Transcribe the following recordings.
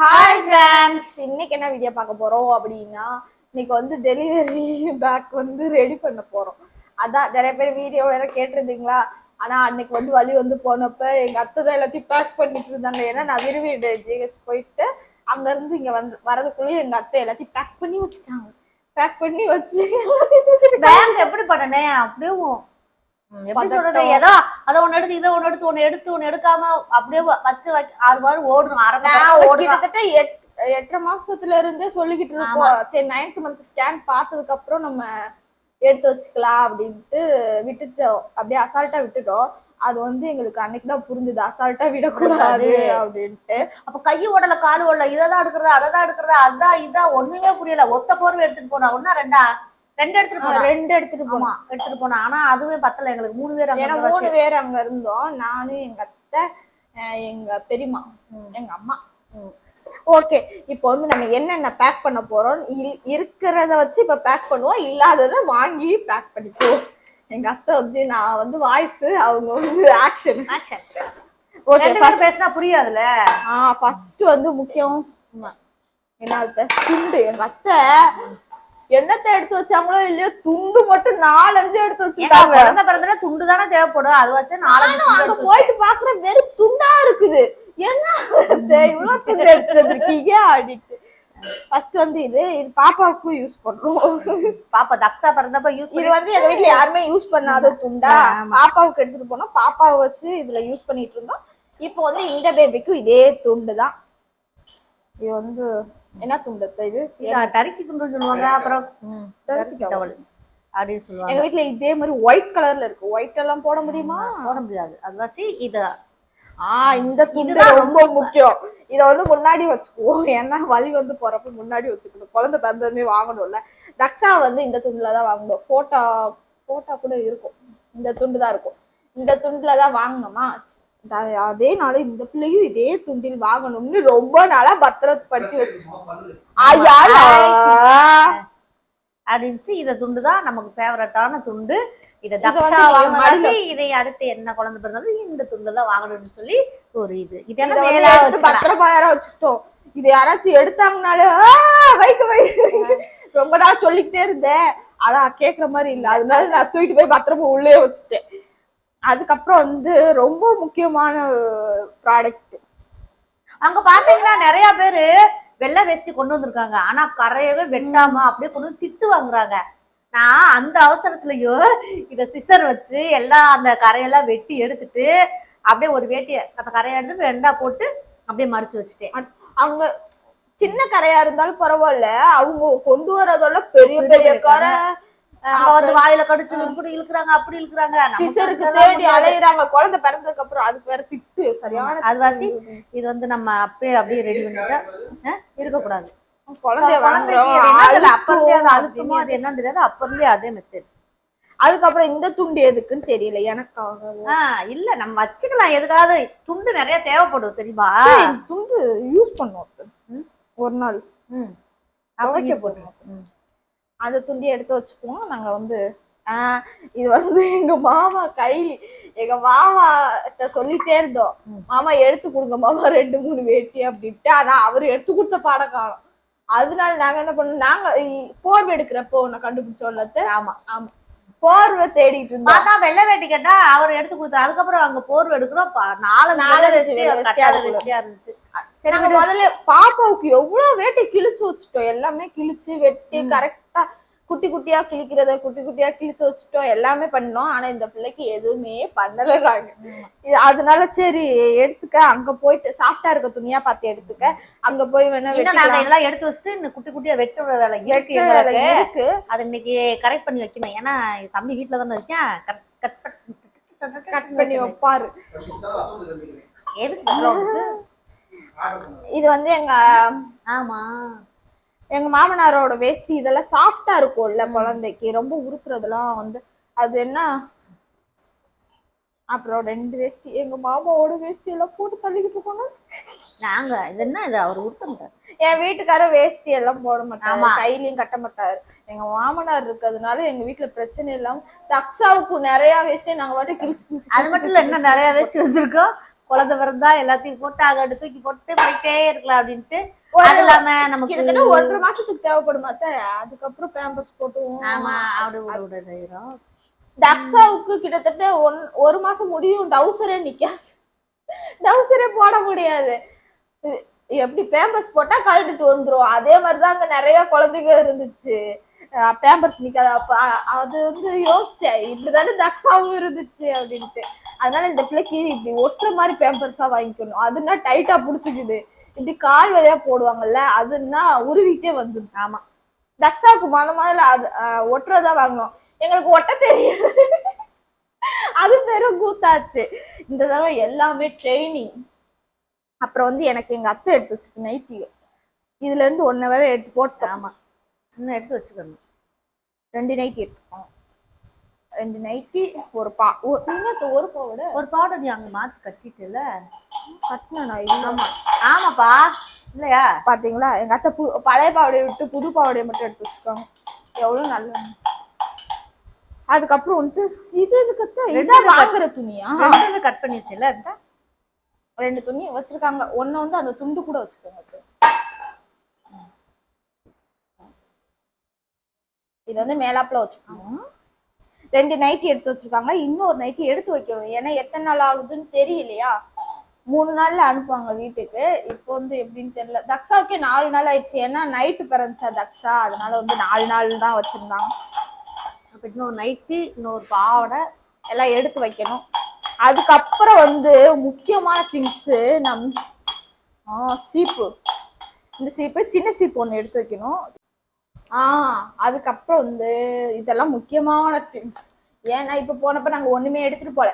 Hi friends இன்னைக்கு என்ன video பார்க்க போறோம் அப்படின்னா இன்னைக்கு வந்து டெலிவரி பேக் வந்து ரெடி பண்ண போறோம். அதான் நிறைய பேர் வீடியோ வேற கேட்டிருந்தீங்களா? ஆனா அன்னைக்கு வந்து வழி வந்து போனப்ப எங்க அத்தை தான் எல்லாத்தையும் பேக் பண்ணிட்டு இருந்தாங்க. ஏன்னா நான் விரும்பி ஜிஹெச் போயிட்டு அங்க இருந்து இங்க வந்து வரதுக்குள்ளேயும் எங்க அத்தை எல்லாத்தையும் பேக் பண்ணி வச்சுட்டாங்க. பேக் பண்ணி வச்சு எல்லாத்தையும் பேங்க் எப்படி பண்ணனே? அப்படியும் எப்படி சொல்றது? ஏதோ அத ஒண்ணு எடுத்து இதை ஒண்ணு எடுத்து ஒண்ணு எடுத்து ஒண்ணு எடுக்காம அப்படியே வச்சு அது மாதிரி ஓடணும் அரை மணி நேரம் நான் ஓடணும் கிட்டத்தட்ட எட்- எட்டரை மாசத்துல இருந்தே சொல்லிக்கிட்டு இருக்கோம். சரி நைன்த் மந்த் ஸ்கேன் பார்த்ததுக்கு அப்புறம் நம்ம எடுத்து வச்சுக்கலாம் அப்படின்ட்டு விட்டுட்டோம். அப்படியே அசால்ட்டா விட்டுட்டோம். அது வந்து எங்களுக்கு அன்னைக்கு தான் புரிஞ்சுது. அசால்ட்டா விடக்கூடாது அப்படின்ட்டு. அப்ப கை ஓடல கால் ஓடல இததான் எடுக்கிறதா அததான் எடுக்கிறதா அதான் இதான் ஒண்ணுமே புரியல. ஒத்த போர்வை எடுத்துட்டு போனா ஒன்னா ரெண்டா? ரெண்டு எடுத்துட்டு போனா ரெண்டு எடுத்துட்டு போனோம் ஆமா எடுத்துட்டு போனா ஆனா அதுவே பத்தல எங்களுக்கு. மூணு பேர் அங்க மூணு பேர் அங்க இருந்தோம். நானும் எங்க அத்தை எங்க பெரியம்மா எங்க அம்மா. ஓகே இப்போ வந்து நம்ம என்னென்ன பேக் பண்ண போறோம்? இருக்கிறத வச்சு இப்ப பேக் பண்ணுவோம். இல்லாததை வாங்கி பேக் பண்ணிக்குவோம். எங்க அத்தை வந்து நான் வந்து வாய்ஸ் அவங்க வந்து ஆக்ஷன் Action. ஓகே ரெண்டு பேரும் பேசினா புரியாதுல ஆ ஃபர்ஸ்ட் வந்து முக்கியம். என்ன அத்தை? துண்டு. எங்க அத்தை என்னத்தை எடுத்து வச்சாங்களோ இல்லையோ துண்டு மட்டும் நாலஞ்சு எடுத்து வச்சுட்டாங்க. குழந்தை பிறந்தா துண்டு தானே தேவைப்படும். அது வச்சு நாலஞ்சு அங்க போயிட்டு பாக்குறேன் வெறும் துண்டா இருக்குது. என்ன இவ்வளவு துண்டு எடுத்து வந்திருக்கீங்க அப்படின்ட்டு ஃபர்ஸ்ட் வந்து இது இது பாப்பாவுக்கும் யூஸ் பண்றோம் பாப்பா தக்ஸா பிறந்தப்ப யூஸ் இது வந்து எங்க வீட்ல யாருமே யூஸ் பண்ணாத துண்டா. பாப்பாவுக்கு எடுத்துட்டு போனோம். பாப்பாவை வச்சு இதுல யூஸ் பண்ணிட்டு இருந்தோம். இப்போ வந்து இந்த பேபிக்கும் இதே துண்டு தான். இது வந்து என்ன துண்டு அத்தை இது டரிக்கி துண்டுன்னு சொல்லுவாங்க அப்புறம் டர்க்கி டவல் அப்படின்னு சொல்லுவாங்க. எங்க வீட்ல இதே மாதிரி ஒயிட் கலர்ல இருக்கு. ஒயிட் எல்லாம் போட முடியுமா? போட முடியாது. அது வச்சு இது. ஆ இந்த துண்டு ரொம்ப முக்கியம். இத வந்து முன்னாடி வச்சுக்குவோம். ஏன்னா வலி வந்து போறப்ப முன்னாடி வச்சுக்கணும். குழந்தை பிறந்ததுமே வாங்கணும்ல. தக்ஸா வந்து இந்த துண்டுல தான் வாங்கணும் போட்டோ போட்டோ கூட இருக்கும். இந்த துண்டு தான் இருக்கும். இந்த துண்டுல தான் வாங்கணுமா? அதே நாள் இந்த பிள்ளையும் இதே துண்டில் வாங்கணும்னு ரொம்ப நாளா பத்திரப்படுத்தி வச்சு அப்படின்ட்டு இந்த துண்டு தான் நமக்கு ஃபேவரட்டான துண்டு. இதை தக்ஷா வாங்கினாச்சு இதை அடுத்து என்ன குழந்தை பிறந்தாலும் இந்த துண்டு தான் வாங்கணும்னு சொல்லி ஒரு இது. இது இத என்ன வந்து மேலா பத்திரமா யாரா வச்சுட்டோம். இது யாராச்சும் எடுத்தாங்கனாலே "ஆ, வைக்க வை ரொம்ப நாள் சொல்லிக்கிட்டே இருந்தேன். ஆனா கேக்குற மாதிரி இல்ல. அதனால நான் தூக்கிட்டு போய் பத்திரமா உள்ளே வச்சுட்டேன். அதுக்கப்புறம் வந்து ரொம்ப முக்கியமான ப்ராடக்ட் அங்க பாத்தீங்கன்னா நிறைய பேரு வெள்ளை வேஷ்டி கொண்டு வந்திருக்காங்க. ஆனா கரையவே வெட்டாம அப்படியே கொண்டு வந்து திட்டு வாங்குறாங்க. நான் அந்த அவசரத்துலயோ இத சிசர் வச்சு எல்லாம் அந்த கரையெல்லாம் வெட்டி எடுத்துட்டு அப்படியே ஒரு வேட்டிய அந்த கரையை எடுத்து ரெண்டா போட்டு அப்படியே மடிச்சு வச்சுட்டேன். அவங்க சின்ன கரையா இருந்தாலும் பரவாயில்ல. அவங்க கொண்டு வரதோட பெரிய பெரிய கரை. அங்க வந்து வாயில கடிச்சு இப்படி இழுக்குறாங்க அப்படி இழுக்குறாங்க. சிசருக்கு தேடி. அலையுறாங்க குழந்தை பிறந்ததுக்கு அப்புறம் அதுக்கு வேற திட்டு சரியான அது வாசி இது வந்து நம்ம அப்பயே அப்படியே ரெடி பண்ணிட்டா அது அது அது அதே மெத்தட் அதுக்கப்புறம் இந்த துண்டு எதுக்குன்னு தெரியல எனக்காக. இல்ல நம்ம வச்சுக்கலாம் எதுக்காவது துண்டு நிறைய தேவைப்படும் தெரியுமா? துண்டு யூஸ் பண்ணுவோம். ஒரு நாள். அப்ப போடுவோம். அந்த துண்டியை எடுத்து வச்சுக்குவோம். நாங்க வந்து இது வந்து எங்க மாமா கைலி எங்க மாமா சொல்லிட்டே இருந்தோம். மாமா எடுத்து கொடுங்க மாமா ரெண்டு மூணு வேட்டி அப்படின்ட்டு. ஆனா அவர் எடுத்து கொடுத்த பாடம் காணும். அதனால நாங்க என்ன பண்ணோம்? நாங்க போர்வை எடுக்கிறப்போ நான் கண்டுபிடிச்சோம்ல? ஆமா. ஆமா. போர்வை தேடிட்டு இருந்தோம். பார்த்தா வெள்ளை வேட்டி கேட்டா அவர் எடுத்து கொடுத்தாரு. அதுக்கப்புறம் அங்க போர்வை எடுக்கிறோம். கட்டாத இருக்கும். வேஷ்டியா இருந்துச்சு. சரி. முதல்ல பாப்பாவுக்கு எவ்வளவு வேட்டி கிழிச்சு வச்சுட்டோம். எல்லாமே கிழிச்சு வெட்டி கரெக்டா குட்டி குட்டியா கிழிக்கிறத குட்டி குட்டியா கிழிச்சு வச்சுட்டோம் எல்லாமே பண்ணோம். ஆனா இந்த பிள்ளைக்கு எதுவுமே பண்ணல நாங்க இது அதனால சரி எடுத்துக்க. அங்க போயிட்டு சாஃப்டா இருக்க துணியா பார்த்து எடுத்துக்க. அங்க போய் வேணா நாங்க. எல்லாம் எடுத்து வச்சுட்டு இன்னும் குட்டி குட்டியா வெட்டுற வேலை இருக்கு வெட்டுற வேலை எங்களுக்கு. இருக்கு. அது இன்னைக்கு கரெக்ட் பண்ணி வைக்கணும். ஏன்னா தம்பி வீட்டுல தானே இருக்கேன் கட் பண்ணி வைப்பாரு. எதுக்கு? இது வந்து எங்க ஆமா. எங்க மாமனாரோட வேஷ்டி இதெல்லாம் சாஃப்டா இருக்கும்ல குழந்தைக்கு ரொம்ப உருக்குறதெல்லாம் வந்து அது என்ன? அப்புறம் ரெண்டு வேஷ்டி எங்க மாமாவோட வேஷ்டி எல்லாம் போட்டு தள்ளிக்கிட்டு போனோம் நாங்க இது என்ன இது? அவர் உடுத்த என் வீட்டுக்காரர் வேஷ்டி எல்லாம் போட மாட்டாரு ஆமா. கையிலயும் கட்ட மாட்டாரு. எங்க மாமனார் இருக்கிறதுனால எங்க வீட்டுல பிரச்சனை இல்லாம தக்ஸாவுக்கு நிறைய வேஷ்டி நாங்க பாட்டு கிழிச்சு அது மட்டும் இல்ல இன்னும் நிறைய வேஸ்ட் வச்சிருக்கோம் குழந்தை பிறந்தா எல்லாத்தையும் போட்டு அகட்டு தூக்கி போட்டு போயிட்டே இருக்கலாம் அப்படின்ட்டு. அது இல்லாம நமக்கு கிட்டத்தட்ட ஒன்றரை மாசத்துக்கு தேவைப்படுமா? அதுக்கப்புறம் பேம்பர்ஸ் போட்டுவோம் ஆமா அப்படி விட விடுறோம் டக்ஸாவுக்கு கிட்டத்தட்ட ஒன் ஒரு மாசம் முடியும் டவுசரே நிக்காது. டவுசரே போட முடியாது. எப்படி பேம்பர்ஸ் போட்டா கழட்டிட்டு வந்துரும். அதே மாதிரிதான் அங்க நிறைய குழந்தைங்க இருந்துச்சு. பேம்பர்ஸ் நிக்காது. அப்ப அது வந்து யோசிச்சேன். இப்படிதானே தக்ஸாவும் இருந்துச்சு அப்படின்ட்டு. அதனால இந்த பிள்ளைக்கு இப்படி ஒட்டுற மாதிரி பேம்பர்ஸா வாங்கிக்கணும். அதுனா டைட்டா புடிச்சுக்குது. இப்படி கால் வழியா போடுவாங்கல்ல அதுன்னா உருவிட்டே வந்துருச்சு ஆமா. தக்ஸாவுக்கு மன மாதிரி அது ஒட்டுறதா வாங்கணும். எங்களுக்கு ஒட்ட தெரியாது. அது பெரும் கூத்தாச்சு. இந்த தடவை எல்லாமே ட்ரைனிங் அப்புறம் வந்து எனக்கு எங்க அத்தை எடுத்து வச்சிருக்கு நைட்டி இதுல இருந்து ஒன்ன வேற எடுத்து போட்டோம் ஆமா. இன்னும் எடுத்து வச்சுக்கணும் ரெண்டு நைட்டி எடுத்துக்கோம் ரெண்டு நைட்டி ஒரு பா ஒரு இன்னொரு ஒரு பாவோட ஒரு பாடம் நீ அங்க மாத்தி கட்டிட்டுல கட்டினா ஆமா. ஆமாப்பா. இல்லையா? பாத்தீங்களா? எங்க அத்தை பு பழைய பாவடையை விட்டு புது பாவடையை மட்டும் எடுத்து வச்சுக்கோங்க எவ்வளவு நல்ல அதுக்கப்புறம் வந்துட்டு இது இதுக்கு இதான் வாங்குற துணியா? இது கட் பண்ணி வச்சுல இந்த ரெண்டு துணி வச்சிருக்காங்க. ஒண்ணு வந்து அந்த துண்டு கூட வச்சுக்கோங்க. இது வந்து மேலாப்புல வச்சுக்கணும். ரெண்டு நைட்டி எடுத்து வச்சிருக்காங்க. இன்னொரு நைட்டி எடுத்து வைக்கணும் ஏன்னா எத்தனை நாள் ஆகுதுன்னு தெரியலையா? மூணு நாள்ல அனுப்புவாங்க வீட்டுக்கு. இப்போ வந்து எப்படின்னு தெரியல. தக்ஷாவுக்கே நாலு நாள் ஆயிடுச்சு. ஏன்னா நைட்டு பிறந்துச்சா தக்ஷா? அதனால வந்து நாலு நாள் தான் வச்சிருந்தாங்க. அப்ப இன்னொரு நைட்டு இன்னொரு பாவாடை எல்லாம் எடுத்து வைக்கணும். அதுக்கப்புறம் வந்து முக்கியமான திங்ஸ் நம் சீப்பு. இந்த சீப்பு சின்ன சீப்பு ஒன்று எடுத்து வைக்கணும். ஆ அதுக்கப்புறம் வந்து இதெல்லாம் முக்கியமான திங்ஸ் ஏன்னா இப்ப போனப்ப நாங்க ஒண்ணுமே எடுத்துட்டு போல.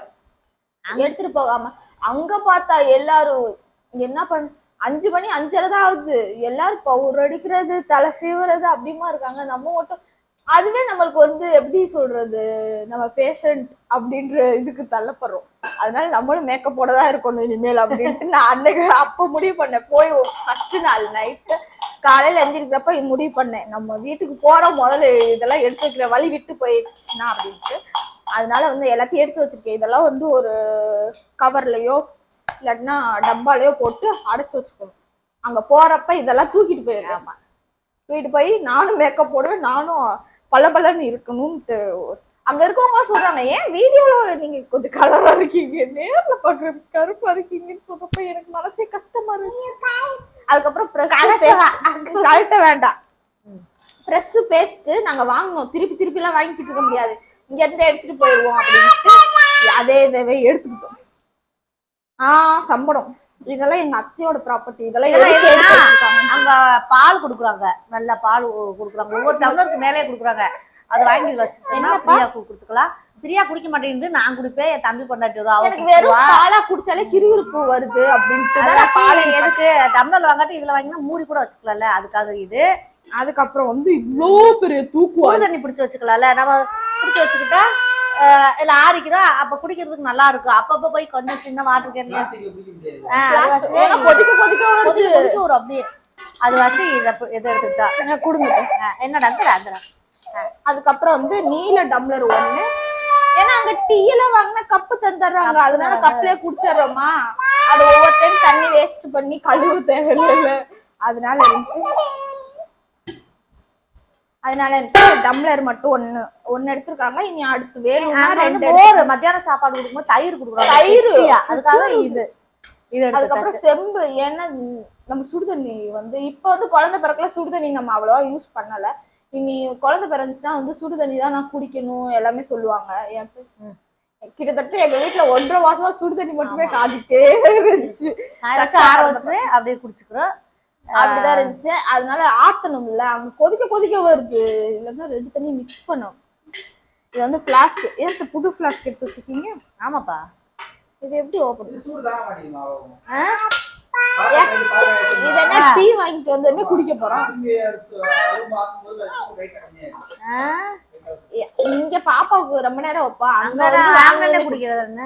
எடுத்துட்டு போகாம அங்க பார்த்தா எல்லாரும் என்ன பண் அஞ்சு மணி அஞ்சரை தான் ஆகுது. எல்லாரும் பவுர் அடிக்கிறது தலை சீவுறது அப்படிமா இருக்காங்க. நம்ம மட்டும் அதுவே நம்மளுக்கு வந்து எப்படி சொல்றது நம்ம பேஷண்ட் அப்படின்ற இதுக்கு தள்ளப்படுறோம். அதனால நம்மளும் மேக்கப் போட தான் இருக்கணும் இனிமேல் அப்படின்ட்டு நான் அன்னைக்கு அப்ப முடிவு பண்ணேன். போய் ஃபர்ஸ்ட் நாள் நைட்டு காலையில எந்திரிக்கிறப்ப முடிவு பண்ணேன். நம்ம வீட்டுக்கு போறோம் முதல்ல இதெல்லாம் எடுத்து வைக்கிற வழி விட்டு போயிடுச்சுன்னா அப்படின்ட்டு. அதனால வந்து எல்லாத்தையும் எடுத்து வச்சிருக்கேன். இதெல்லாம் வந்து ஒரு கவர்லயோ இல்லாட்டினா டப்பாலயோ போட்டு அடைச்சு வச்சுக்கணும். அங்க போறப்ப இதெல்லாம் தூக்கிட்டு போயிடுறேன் ஆமா. தூக்கிட்டு போய் நானும் மேக்கப் போடுவேன் நானும் பல பலன்னு இருக்கணும்ட்டு. அங்க இருக்கவங்க சொல்றாங்க ஏன் வீடியோல நீங்க கொஞ்சம் கலரா இருக்கீங்க? நேர்ல பாக்குறது கருப்பா இருக்கீங்கன்னு சொன்னப்ப எனக்கு மனசே கஷ்டமா இருந்துச்சு. அதுக்கப்புறம் கழட்ட வேண்டாம். பிரஸ் பேஸ்ட் நாங்க வாங்கணும் திருப்பி திருப்பி எல்லாம் வாங்கிட்டு இருக்க முடியாது. இங்க இருந்து எடுத்துட்டு போயிடுவோம் அப்படின்ட்டு. அதே இதவே எடுத்துக்கிட்டோம். ஆஹ் சம்பளம். இதெல்லாம் எங்க அத்தையோட ப்ராப்பர்ட்டி இதெல்லாம்? அங்க பால் குடுக்குறாங்க. நல்ல பால் குடுக்குறாங்க. ஒவ்வொரு டம்ளருக்கு மேலே குடுக்குறாங்க. அது வாங்கி இதுல என்னப்பா? பிரியா கொடுத்துக்கலாம். பிரியா குடிக்க மாட்டேங்குது. நான் குடிப்பேன் என் தம்பி கொண்டாட்டி வருவா எனக்கு வெறும். பாலா குடிச்சாலே கிருவிருப்பு வருது அப்படின்ட்டு எதுக்கு? டம்ளர் வாங்காட்டி இதுல வாங்கினா மூடி கூட வச்சுக்கலாம்ல அதுக்காக இது. அதுக்கப்புறம் வந்து இவ்ளோ பெரிய சுடு தண்ணி பிடிச்சு வச்சுக்கலாம்ல நம்ம பிடிச்சு வச்சுக்கிட்டா இல்ல ஆறிக்கிறோம் அப்ப குடிக்கிறதுக்கு நல்லா இருக்கும் அப்பப்ப போய் கொஞ்சம் சின்ன வாட்டர் ஏன்னா கொதிக்க வரும் அப்படியே. அது வசி இதை இதை எடுத்துக்கிட்டா. கொடுங்க. என்னடா அந்த அந்த அதுக்கப்புறம் வந்து நீல டம்ளர் ஒண்ணு. ஏன்னா அங்க டீ எல்லாம் வாங்கினா கப்பு தந்துடுறாங்க. அதனால கப்லயே குடிச்சிடுறோமா? அது ஒவ்வொரு டைம் தண்ணி வேஸ்ட் பண்ணி கழுவு தேவையில்ல. அதனால இருந்துச்சு. அதனால எனக்கு டம்ளர் மட்டும் ஒண்ணு. ஒண்ணு எடுத்திருக்காங்க. இனி அடுத்து மோர் மத்தியானம் சாப்பாடு கொடுக்கும்போது தயிர் கொடுக்குறாங்க. தயிர். அதுக்காக இது இது அதுக்கப்புறம் செம்பு. ஏன்னா நம்ம சுடுதண்ணி வந்து இப்ப வந்து குழந்தை பிறக்கல சுடுதண்ணி நம்ம அவ்வளவா யூஸ் பண்ணல. இனி குழந்தை பிறந்துச்சுன்னா வந்து சுடுதண்ணி தான் நான் குடிக்கணும் எல்லாமே சொல்லுவாங்க. கிட்டத்தட்ட எங்க வீட்டுல ஒன்றரை மாசமா சுடுதண்ணி மட்டுமே காதிட்டே இருந்துச்சு. ஆற வச்சு அப்படியே குடிச்சுக்கிறோம். அப்படிதான் இருந்துச்சு. அதனால ஆத்தணும்ல. அங்க கொதிக்க கொதிக்க வருது. இல்லைன்னா ரெண்டு தண்ணி மிக்ஸ் பண்ணும் இது வந்து பிளாஸ்க் ஏன் புது பிளாஸ்க் எடுத்து வச்சிருக்கீங்க? ஆமாப்பா. இது எப்படி ஓபன் இது சூடு தாங்க மாட்டேங்குது அவ்வளவு. ஆ? பால் வாங்கி பால் வாங்கி இது என்ன டீ வாங்கிட்டு வந்ததுமே குடிக்க போறோம்? இங்க பாப்பாவுக்கு ரொம்ப நேரம் வைப்பா. அங்க வாங்கல குடிக்கிறது என்ன?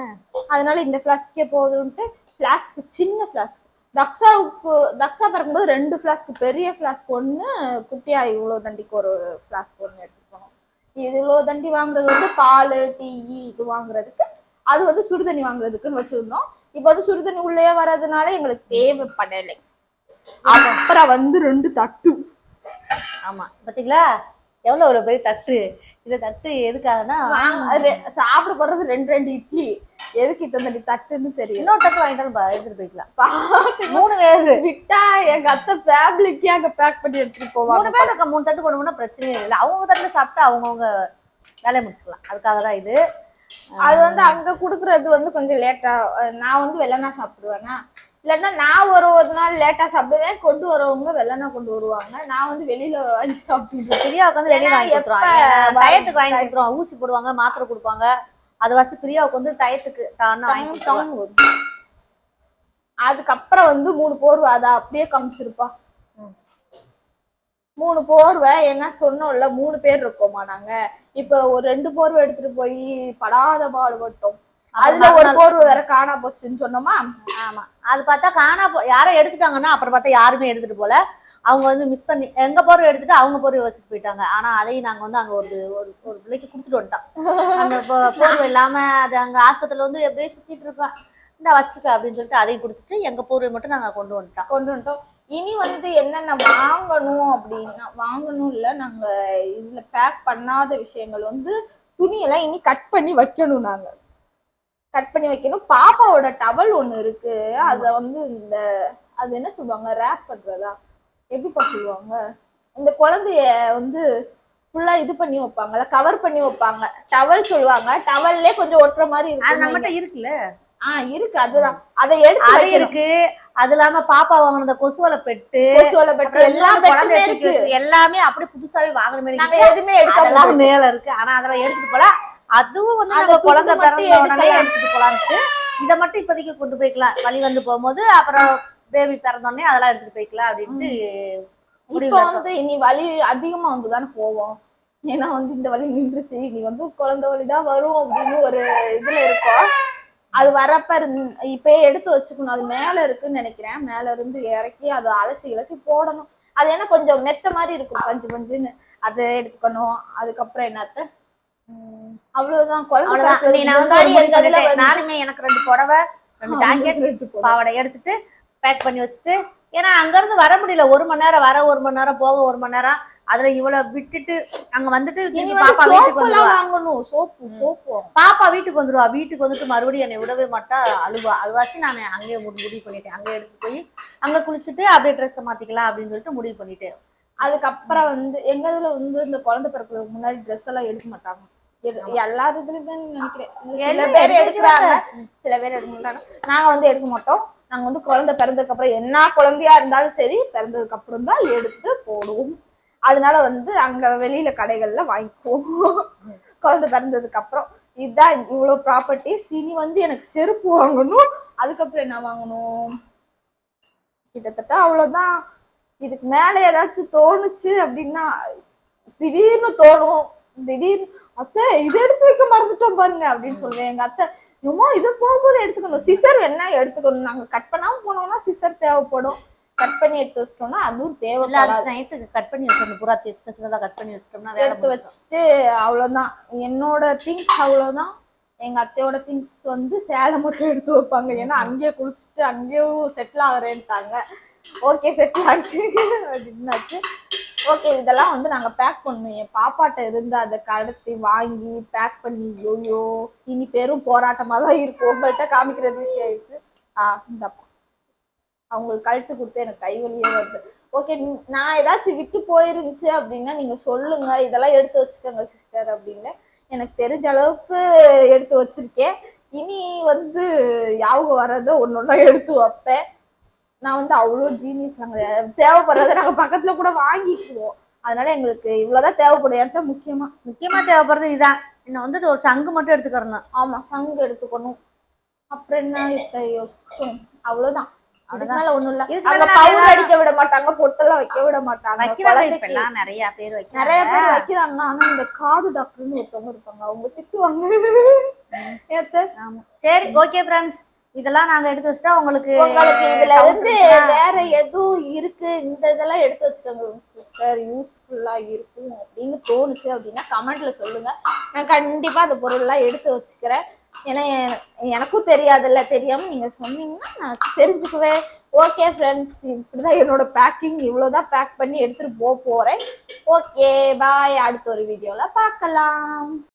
அதனால இந்த பிளாஸ்கே போதும்ட்டு பிளாஸ்க் சின்ன பிளாஸ்க் தக்ஷாவுக்கு தக்ஷா பிறக்கும்போது ரெண்டு பிளாஸ்க் பெரிய பிளாஸ்க் ஒண்ணு குட்டியா இவ்வளவு தண்டிக்கு ஒரு பிளாஸ்க் ஒண்ணு எடுத்துட்டு போனோம். இது இவ்வளவு தண்டி வாங்குறது வந்து பால் டீ இது வாங்குறதுக்கு அது வந்து சுடுதண்ணி வாங்குறதுக்குன்னு வச்சிருந்தோம். இப்ப வந்து சுடுதண்ணி உள்ளே வர்றதுனால எங்களுக்கு தேவைப்படலை. அப்புறம் வந்து ரெண்டு தட்டு. ஆமா. பாத்தீங்களா? எவ்வளவு எவ்வளவு பெரிய தட்டு? இந்த தட்டு எதுக்காகனா சாப்பிட போறது ரெண்டு ரெண்டு இட்லி. எதுக்கு இத்தனை தட்டுன்னு தெரியல. இன்னொரு தட்டு வாங்கிட்டாலும் எடுத்துட்டு போய்க்கலாம். மூணு பேர். விட்டா எங்க அத்தை ஃபேமிலிக்கே அங்க பேக் பண்ணி எடுத்துட்டு மூணு போவாங்க பேர் இருக்க மூணு தட்டு கொண்டு போனா பிரச்சனையே இல்லை. அவங்க தட்டுல சாப்பிட்டா அவங்கவுங்க வேலையை முடிச்சுக்கலாம். அதுக்காக தான் இது. அது வந்து அங்க குடுக்கறது வந்து கொஞ்சம் லேட்டா நான் வந்து வெள்ளனா சாப்பிடுவேனா? இல்லைன்னா நான் ஒரு ஒரு நாள் லேட்டா சாப்பிடுவேன். கொண்டு வரவங்க வெள்ளனா கொண்டு வருவாங்க. நான் வந்து வெளியில வாங்கி சாப்பிடுவேன் பிரியாவுக்கு வந்து வெளியே ஏன்னா வாங்கி கொடுத்துருவாங்க டயத்துக்கு வாங்கி வாங்கி- கொடுத்துருவாங்க. ஊசி போடுவாங்க மாத்திரை கொடுப்பாங்க. அது வாசி பிரியாவுக்கு வந்து டயத்துக்கு வாங்கி அதுக்கப்புறம் வந்து மூணு போர்வை அதை அப்படியே காமிச்சிருப்பா. மூணு போர்வை என்ன சொன்னோம்ல மூணு பேர் இருக்கோமா நாங்க? இப்ப ஒரு ரெண்டு போர்வை எடுத்துட்டு போய் படாத பாடுபட்டோம் அதுல ஒரு போர்வை வேற காணா போச்சுன்னு சொன்னோமா? ஆமா. அது பார்த்தா காணா போ யாரோ எடுத்துட்டாங்கன்னா அப்புறம் பார்த்தா யாருமே எடுத்துட்டு போல. அவங்க வந்து மிஸ் பண்ணி எங்க போர்வை எடுத்துட்டு அவங்க போர்வை வச்சுட்டு போயிட்டாங்க. ஆனா அதையும் நாங்க வந்து அங்க ஒரு ஒரு ஒரு பிள்ளைக்கு கொடுத்துட்டு வந்துட்டோம். அந்த போர்வை இல்லாம அது அங்க ஆஸ்பத்திரியில வந்து எப்படியே சுத்திட்டு இருக்கோம். இந்த வச்சுக்க அப்படின்னு சொல்லிட்டு அதையும் கொடுத்துட்டு எங்க போர்வை மட்டும் நாங்க கொண்டு வந்துட்டோம். கொண்டு வந்துட்டோம். இனி வந்து என்னென்ன வாங்கணும் அப்படின்னா வாங்கணும் இல்ல நாங்க இதுல பேக் பண்ணாத விஷயங்கள் வந்து துணியெல்லாம் இனி கட் பண்ணி வைக்கணும் நாங்க. கட் பண்ணி வைக்கணும். பாப்பாவோட டவல் ஒண்ணு இருக்கு. அத வந்து இந்த அது என்ன சொல்லுவாங்க? ரேப் பண்றதா? எப்படிப்பா சொல்லுவாங்க? இந்த குழந்தைய வந்து ஃபுல்லா இது பண்ணி வைப்பாங்கல்ல கவர் பண்ணி வைப்பாங்க. டவல் சொல்லுவாங்க. டவல்லே கொஞ்சம் ஒட்டுற மாதிரி இருக்கு நம்மகிட்ட இருக்குல்ல? ஆஹ் இருக்கு. அதுதான். அதை எடுத்து அது. இருக்கு. அது இல்லாம பாப்பா வாங்கினத கொசுவலை பெட்டு கொசுவலை பெட்டு எல்லாமே குழந்தை வச்சு எல்லாமே அப்படியே புதுசாவே வாங்குற மாதிரி நாங்க. எதுவுமே எடுக்க அதெல்லாம் மாட்டோம். மேல இருக்கு ஆனா அதெல்லாம் எடுத்துட்டு போல அதுவும் வந்து நம்ம குழந்தை பிறந்த உடனே எடுக்கலாம். எடுத்துட்டு போலான்ட்டு இதை மட்டும் இப்போதைக்கு கொண்டு போய்க்கலாம் வழி வந்து போகும்போது அப்புறம் பேபி பிறந்த உடனே அதெல்லாம் எடுத்துட்டு போய்க்கலாம் அப்படின்ட்டு இப்ப. வந்து இனி வலி அதிகமா வந்து தானே போவோம் ஏன்னா வந்து இந்த வலி நின்றுச்சு இனி வந்து குழந்தை வலி தான் வரும் அப்படின்னு ஒரு இதுல இருக்கோம் அது வரப்ப இப்பயே எடுத்து வச்சுக்கணும். அது மேல இருக்குன்னு நினைக்கிறேன். மேல இருந்து இறக்கி அதை அலசி இலசி போடணும். அது என்ன கொஞ்சம் மெத்த மாதிரி இருக்கும். பஞ்சு பஞ்சுன்னு. அதை எடுத்துக்கணும். அதுக்கப்புறம் என்னத்த? அவ்வளவுதான். குழந்தை நானுமே எனக்கு ரெண்டு புடவை ரெண்டு ஜாக்கெட். பாவாடை எடுத்துட்டு பேக் பண்ணி வச்சுட்டு ஏன்னா அங்க இருந்து வர முடியல. ஒரு மணி நேரம் வர ஒரு மணி நேரம் போக ஒரு மணி நேரம் அதுல இவ்வளவு விட்டுட்டு அங்க வந்துட்டு பாப்பா வீட்டுக்கு வந்துருவா. வாங்கணும். Soap soap. பாப்பா வீட்டுக்கு வந்துருவா. வீட்டுக்கு வந்துட்டு மறுபடியும் என்னை விடவே மாட்டா அழுவா. அதுவாசி நான் அங்கேயே முடி- முடிவு பண்ணிட்டேன். அங்கே எடுத்து போய் அங்க குளிச்சுட்டு அப்படியே ட்ரெஸ்ஸை மாத்திக்கலாம் அப்படின்னு சொல்லிட்டு முடிவு பண்ணிட்டேன். அதுக்கப்புறம் வந்து எங்க இதுல வந்து இந்த குழந்தை பிறக்கிறதுக்கு முன்னாடி ட்ரெஸ் எல்லாம் எடுக்க மாட்டாங்க. எல்லார் இதுலயுமே நினைக்கிறேன். சில பேர். எடுக்கிறாங்க. சில பேர் எடுக்க மாட்டாங்க நாங்க வந்து எடுக்க மாட்டோம். நாங்க வந்து குழந்தை பிறந்ததுக்கு அப்புறம் என்ன குழந்தையா இருந்தாலும் சரி பிறந்ததுக்கு அப்புறம் தான் எடுத்து போடுவோம். அதனால வந்து அங்க வெளியில கடைகள்ல வாங்கிக்குவோம். குழந்தை பிறந்ததுக்கு அப்புறம். இதுதான் இவ்வளவு ப்ராப்பர்ட்டிஸ் இனி வந்து எனக்கு செருப்பு வாங்கணும். அதுக்கப்புறம் என்ன வாங்கணும்? கிட்டத்தட்ட அவ்வளவுதான். இதுக்கு மேல ஏதாச்சும் தோணுச்சு அப்படின்னா திடீர்னு தோணும். திடீர்னு அத்தை இது எடுத்து வைக்க மறந்துட்டோம் பாருங்க அப்படின்னு சொல்லுவேன். எங்க அத்தை ஏமா இது போகும்போது எடுத்துக்கணும். சிசர் வேணா எடுத்துக்கணும். நாங்க கட் பண்ணாம போனோம்னா சிசர் தேவைப்படும். கட் பண்ணி எடுத்து வச்சிட்டோம்னா அதுவும் அதுக்கு நைட்டுக்கு கட் பண்ணி வச்சிடணும். புறா தேய்ச்சி சின்ன சின்னதா கட் பண்ணி வச்சிட்டோம்னா எடுத்து. வச்சுட்டு அவ்வளவுதான். என்னோட திங்ஸ் அவ்வளவுதான். எங்க அத்தையோட திங்ஸ் வந்து சேலை மட்டும் எடுத்து வைப்பாங்க. ஏன்னா அங்கேயே குளிச்சுட்டு அங்கேயும் செட்டில் ஆகுறேன்ட்டாங்க. ஓகே செட்டில் ஆகிட்டு அப்படின்னாச்சு ஓகே இதெல்லாம் வந்து நாங்க பேக் பண்ணணும். என் பாப்பாட்ட இருந்து அதை கடத்தி வாங்கி பேக் பண்ணி ஐயோ இனி பெரும் போராட்டமா தான் இருக்கும். உங்கள்கிட்ட காமிக்கிறது விஷயம் ஆயிடுச்சு. ஆ இந்தப்பா அவங்களுக்கு கழுத்து கொடுத்து எனக்கு கை வலியே வருது. ஓகே நான் ஏதாச்சும் விட்டு போயிருந்துச்சு அப்படின்னா நீங்க சொல்லுங்க. இதெல்லாம் எடுத்து வச்சுக்கோங்க சிஸ்டர் அப்படின்னு எனக்கு தெரிஞ்ச அளவுக்கு எடுத்து வச்சிருக்கேன். இனி வந்து ஞாபகம் வர்றத ஒன்னொன்னா எடுத்து வைப்பேன். நான் வந்து அவ்வளோ ஜீனியஸ் நாங்க. தேவைப்படுறத நாங்க பக்கத்துல கூட வாங்கிக்குவோம். அதனால எங்களுக்கு இவ்வளவுதான் தேவைப்படும். என்கிட்ட முக்கியமா முக்கியமா தேவைப்படுறது இதுதான் இன்னும் வந்துட்டு ஒரு சங்கு மட்டும் எடுத்துக்கிறணும். ஆமா சங்கு எடுத்துக்கணும். அப்புறம் என்ன யோசிச்சோம். அவ்வளவுதான். அடிக்க விட மாட்டாங்க பொட்டெல்லாம் வைக்க விட மாட்டாங்க. வைக்கிறாங்க நிறைய பேர் நிறைய வைக்கிறாங்க பேர் வைக்கிறாங்க. ஆனா இந்த காது டாக்டர்னு ஒருத்தவங்க இருப்பாங்க. அவங்க திட்டுவாங்க. சரி ஓகே ஃப்ரெண்ட்ஸ் இதெல்லாம் நாங்க எடுத்து வச்சுட்டா உங்களுக்கு உங்களுக்கு இதுல இருந்து வேற எதுவும் இருக்கு? இந்த இதெல்லாம் எடுத்து வச்சுக்கோங்க. சிஸ்டர் யூஸ்ஃபுல்லா இருக்கும் அப்படின்னு தோணுச்சு அப்படின்னா கமெண்ட்ல சொல்லுங்க. நான் கண்டிப்பா அந்த பொருள் எல்லாம் எடுத்து வச்சுக்கிறேன். ஏன்னா எனக்கும் தெரியாதுல்ல தெரியாம நீங்க சொன்னீங்கன்னா நான் தெரிஞ்சுக்குவேன். ஓகே ஃப்ரெண்ட்ஸ் இப்படிதான் என்னோட பேக்கிங் இவ்வளவுதான் பேக் பண்ணி எடுத்துட்டு போக போறேன். ஓகே பாய் அடுத்த ஒரு வீடியோல பார்க்கலாம்.